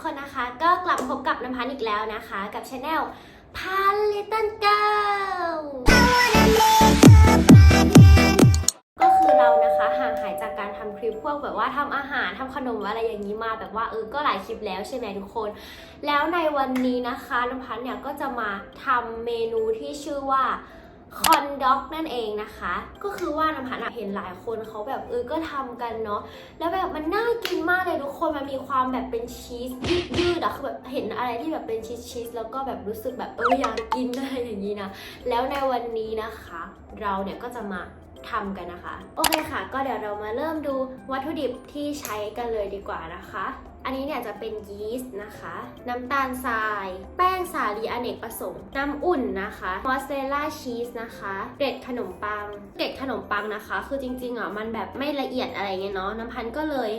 กคนนะคะ ก็กลับพบกับน้ำพันอีกแล้วนะคะ กับช anel พันลิตเติ้ลเกิลก็คือเรานะคะห่างหายจากการทำคลิปพวกแบบว่าทำอาหารทำขนมอะไรอย่างนี้มาแบบว่าเออก็หลายคลิปแล้วใช่ไหมทุกคน แล้วในวันนี้นะคะน้ำพันเนี่ยก็จะมาทำเมนูที่ชื่อว่า คอนด็อกนั่นเองนะคะ ก็คือว่าน้ำพันอะเห็นหลายคนเขาแบบเออก็ทำกันเนาะแล้วแบบมันน่ากินมากเลยทุกคนมันมีความแบบเป็นชีสยืดๆอะคือแบบเห็นอะไรที่แบบเป็นชีสชีสแล้วก็แบบรู้สึกแบบเอออยากกินอะไรอย่างนี้นะแล้วในวันนี้นะคะ เราเนี่ยก็จะมาทำกันนะคะ โอเคค่ะ ก็เดี๋ยวเรามาเริ่มดูวัตถุดิบที่ใช้กันเลยดีกว่านะคะ อันนี้เนี่ยจะเป็นยีสต์นะคะ น้ำตาลทราย แป้งสาลีอเนกประสงค์น้ำอุ่นนะคะมอสซาเรลล่าชีสนะคะเกล็ดขนมปังเกล็ดขนมปังนะคะ คือจริงๆอะมันแบบไม่ละเอียดอะไรเงี้ยเนาะน้ำพันก็เลย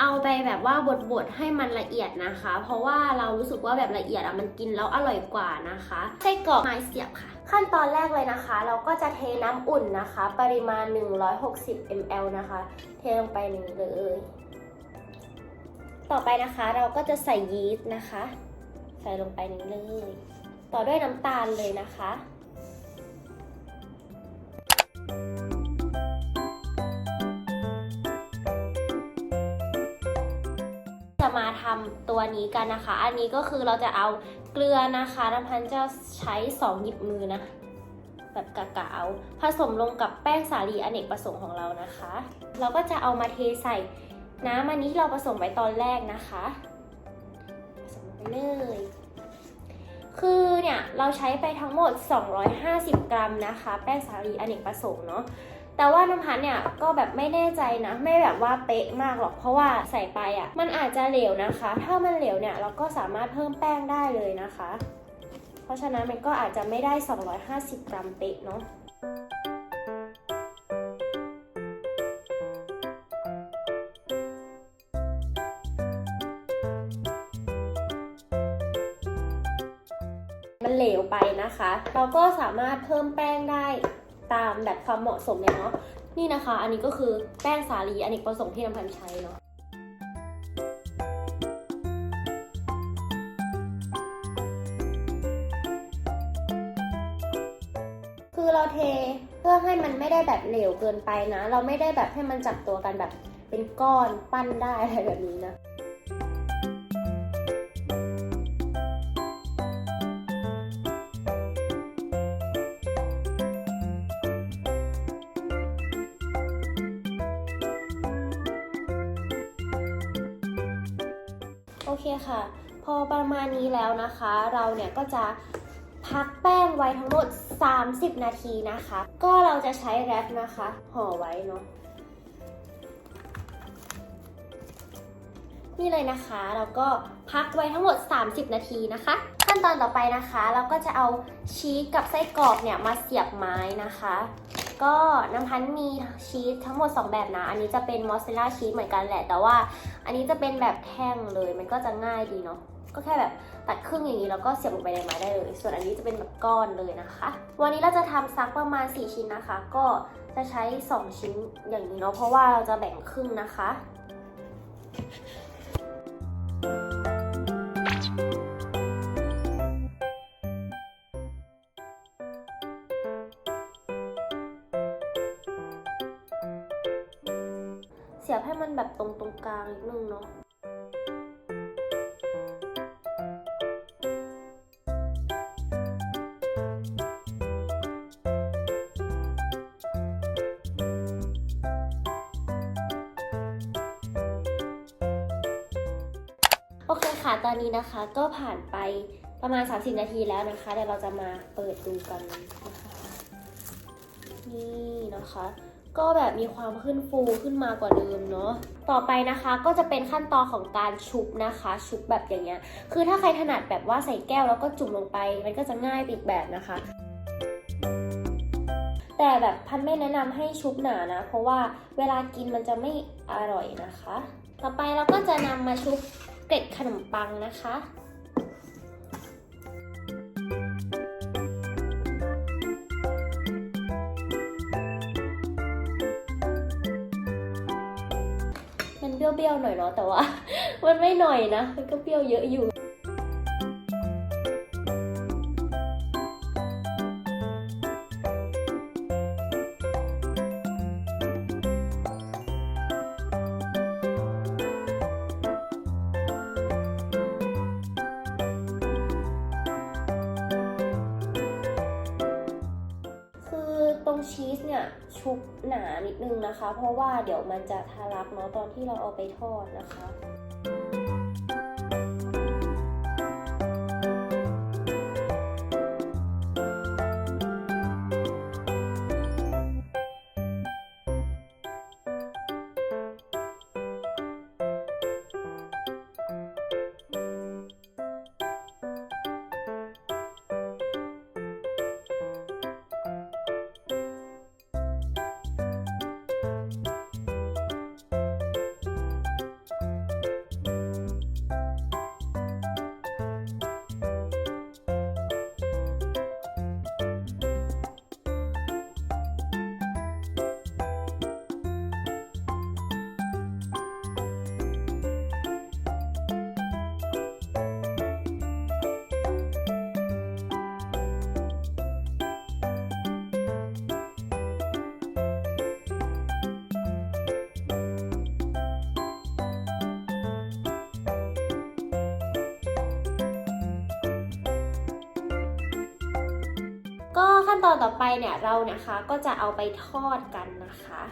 เอาไปแบบว่าบดๆให้มันละเอียดนะคะ เพราะว่าเรารู้สึกว่าแบบละเอียดอะมันกินแล้วอร่อยกว่านะคะไส้กรอกไม้เสียบค่ะ ขั้นตอนแรกเลยนะคะ เราก็จะเทน้ำอุ่นนะคะ ปริมาณ 160 ml นะคะ เทลงไปหนึ่งเลย ต่อไปนะคะเราก็จะใส่ยีสต์นะคะ ใส่ลงไปนึ่งเลย ต่อด้วยน้ำตาลเลยนะคะ จะมาทำตัวนี้กันนะคะ อันนี้ก็คือเราจะเอาเกลือนะคะน้ำพันจะใช้สองหยิบมือนะ แบบกะกะเอาผสมลงกับแป้งสาลีอเนกประสงค์ของเรานะคะ เราก็จะเอามาเทใส่ น้ำอันนี้ที่เราผสมไว้ตอนแรกนะคะผสมลงไปเลย คือเนี่ยเราใช้ไปทั้งหมด 250 กรัมนะคะ แป้งสาลีอเนกประสงค์เนาะแต่ว่าน้ำพันเนี่ยก็แบบไม่แน่ใจนะ ไม่แบบว่าเป๊ะมากหรอกเพราะว่าใส่ไปอะ่ะ มันอาจจะเหลวนะคะ ถ้ามันเหลวเนี่ยเราก็สามารถเพิ่มแป้งได้เลยนะคะ เพราะฉะนั้นมันก็อาจจะไม่ได้ 250 กรัมเป๊ะเนาะ เหลวไปนะคะ เราก็สามารถเพิ่มแป้งได้ตามแบบความเหมาะสมเลยเนาะนี่นะคะ อันนี้ก็คือแป้งสาลีอเนกประสงค์ที่น้ำพันใช้เนาะคือเราเทเพื่อให้มันไม่ได้แบบเหลวเกินไปนะ เราไม่ได้แบบให้มันจับตัวกันแบบเป็นก้อนปั้นได้อะไรแบบนี้นะ คค่ะ พอประมาณนี้แล้วนะคะ เราเนี่ยก็จะพักแป้งไว้ทั้งหมด 30 นาทีนะคะ ก็เราจะใช้แรปนะคะห่อไว้เนาะนี่เลยนะคะแล้วก็พักไว้ทั้งหมด 30 นาทีนะคะ ขั้นตอนต่อไปนะคะ เราก็จะเอาชีสกับไส้กรอกเนี่ยมาเสียบไม้นะคะ ก็น้ำพันธ์มีชีสทั้งหมด 2 แบบนะ อันนี้จะเป็นมอสซาเรลล่าชีสเหมือนกันแหละ แต่ว่าอันนี้จะเป็นแบบแท่งเลย มันก็จะง่ายดีเนาะ ก็แค่แบบตัดครึ่งอย่างนี้แล้วก็เสียบลงไปในไม้ได้เลย ส่วนอันนี้จะเป็นแบบก้อนเลยนะคะ วันนี้เราจะทำซักประมาณ 4 ชิ้นนะคะ ก็จะใช้ 2 ชิ้นอย่างนี้เนาะ เพราะว่าเราจะแบ่งครึ่งนะคะเสียบให้มันแบบตรงตรงกลางนิดนึงเนาะโอเคค่ะ ตอนนี้นะคะก็ผ่านไปประมาณ 30 นาทีแล้วนะคะ เดี๋ยวเราจะมาเปิดดูกันนะคะ นี่นะคะ ก็แบบมีความขึ้นฟูขึ้นมากว่าเดิมเนาะต่อไปนะคะก็จะเป็นขั้นตอนของการชุบนะคะ ชุบแบบอย่างเงี้ยคือถ้าใครถนัดแบบว่าใส่แก้วแล้วก็จุ่มลงไป มันก็จะง่ายปอีกแบบนะคะ แต่แบบพันไม่แนะนำให้ชุบหนานะ เพราะว่าเวลากินมันจะไม่อร่อยนะคะ ต่อไปเราก็จะนำมาชุบเกล็ดขนมปังนะคะ ยวๆยวหน่อยเนาะแต่ว่า มันไม่หน่อยนะ มันก็เปรี้ยวเยอะอยู่ รงชีสเนี่ยชุบหนานิดนึงนะคะ เพราะว่าเดี๋ยวมันจะทะลักเนาะตอนที่เราเอาไปทอดนะคะ ก็ขั้นตอนต่อไปเนี่ยเรานะคะก็จะเอาไปทอดกันนะคะ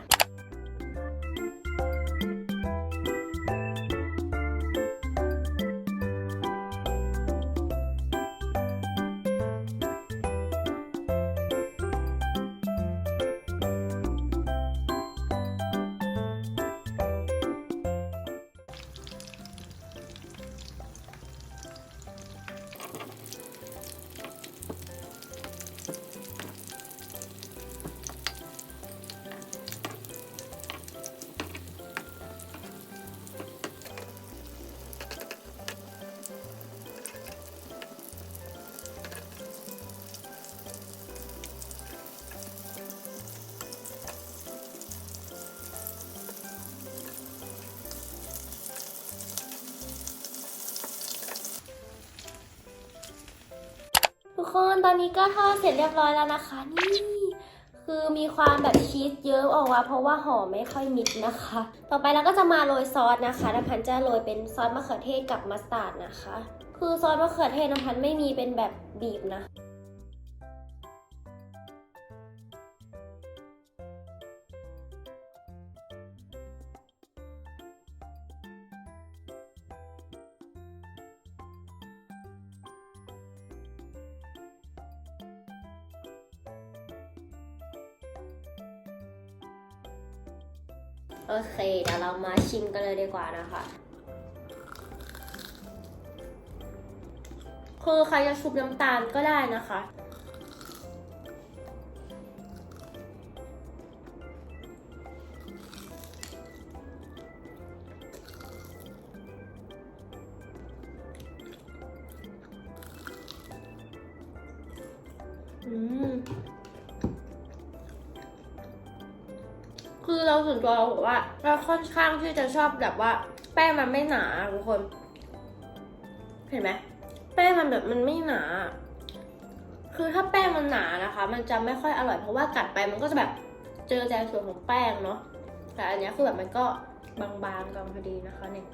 กคนตอนนี้ก็ทอดเสร็จเรียบร้อยแล้วนะคะ นี่ คือมีความแบบชีสเยอะออกมาเพราะว่าห่อไม่ค่อยมิดนะคะ ต่อไปเราก็จะมาโรยซอสนะคะน้ำพันจะโรยเป็นซอสมะเขือเทศกับมัสตาร์ดนะคะ คือซอสมะเขือเทศน้ำพันไม่มีเป็นแบบบีบนะ โอเค เดี๋ยวเรามาชิมกันเลยดีกว่านะคะ คือใครจะชุบน้ำตาลก็ได้นะคะ เราส่วนตัวเราบอกว่า เราค่อนข้างที่จะชอบแบบว่า แป้งมันไม่หนาทุกคน เห็นไหมแป้งมันแบบมันไม่หนา คือถ้าแป้งมันหนานะคะ มันจะไม่ค่อยอร่อยเพราะว่ากัดไปมันก็จะแบบเจอแต่ส่วนของแป้งเนาะแต่อันนี้คือแบบมันก็บางๆกำลังพอดีนะคะเนี่ย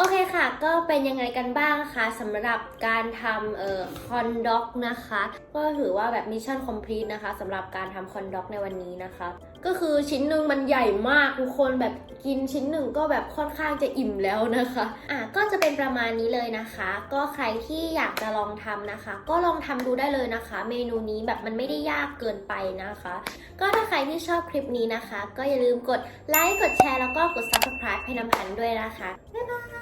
โอเคค่ะ ก็เป็นยังไงกันบ้างคะสำหรับการทำเอ่อคอนด็อกนะคะ ก็ถือว่าแบบมิชชั่นคอมพลีทนะคะสำหรับการทำคอนด็อกในวันนี้นะคะ ก็คือชิ้นหนึ่งมันใหญ่มากทุกคนแบบกินชิ้นหนึ่งก็แบบค่อนข้างจะอิ่มแล้วนะคะอะก็จะเป็นประมาณนี้เลยนะคะ ก็ใครที่อยากจะลองทำนะคะ ก็ลองทำดูได้เลยนะคะ เมนูนี้แบบมันไม่ได้ยากเกินไปนะคะ ก็ถ้าใครที่ชอบคลิปนี้นะคะ ก็อย่าลืมกดไลค์กดแชร์แล้วก็กด subscribe ให้น้ำพันด้วยนะคะบ๊ายบาย